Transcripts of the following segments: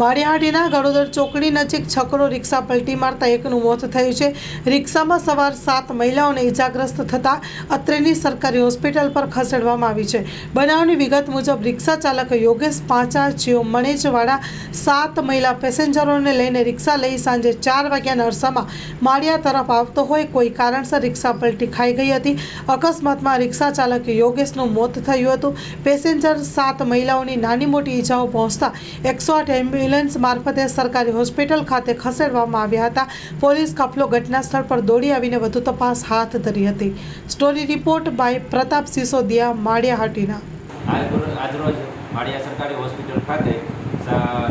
માળિયાહાટીના ગળોદર ચોકડી નજીક છકડો રિક્ષા પલટી મારતા એકનું મોત થયું છે. રિક્ષામાં સવાર સાત મહિલાઓને ઇજાગ્રસ્ત થતાં અત્રેની સરકારી હોસ્પિટલ પર ખસેડવામાં આવી છે. બનાવની વિગત મુજબ રિક્ષા ચાલક યોગેશ પાંચા, જીઓ મણેજવાળા સાત મહિલા પેસેન્જરોને લઈને રિક્ષા લઈ સાંજે ચાર વાગ્યાના અરસામાં માળિયા તરફ આવતો હોય કોઈ કારણસર રિક્ષા પલટી ખાઈ ગઈ હતી. અકસ્માતમાં રિક્ષા ચાલક યોગેશનું મોત થયું હતું. પેસેન્જર સાત મહિલાઓની નાની મોટી ઈજાઓ પહોંચતા એકસો આઠ એમ્બ્યુલન્સ મારફતે સરકારી હોસ્પિટલ ખાતે ખસેડવામાં આવ્યા હતા. પોલીસ કાફલો ઘટના સ્થળ પર દોડી આવીને વધુ તપાસ હાથ ધરી હતી. Story report by Pratap Sisodiya Maliyahatina. આજ- આજરોજ માળિયા સરકારી હોસ્પિટલ ખાતે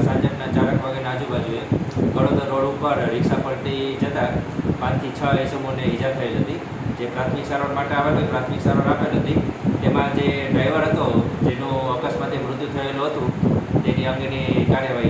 સાંજના ચારક વાગ્યાના આજુબાજુએ વડોદરા રોડ ઉપર રિક્ષા પલટી જતાં પાંચથી છ એસમોને ઈજા થયેલ હતી. જે પ્રાથમિક સારવાર માટે આવેલ પ્રાથમિક સારવાર આપેલ હતી. તેમાં જે ડ્રાઈવર હતો, જેનું અકસ્માતે મૃત્યુ થયેલું હતું, તેની અંગેની કાર્યવાહી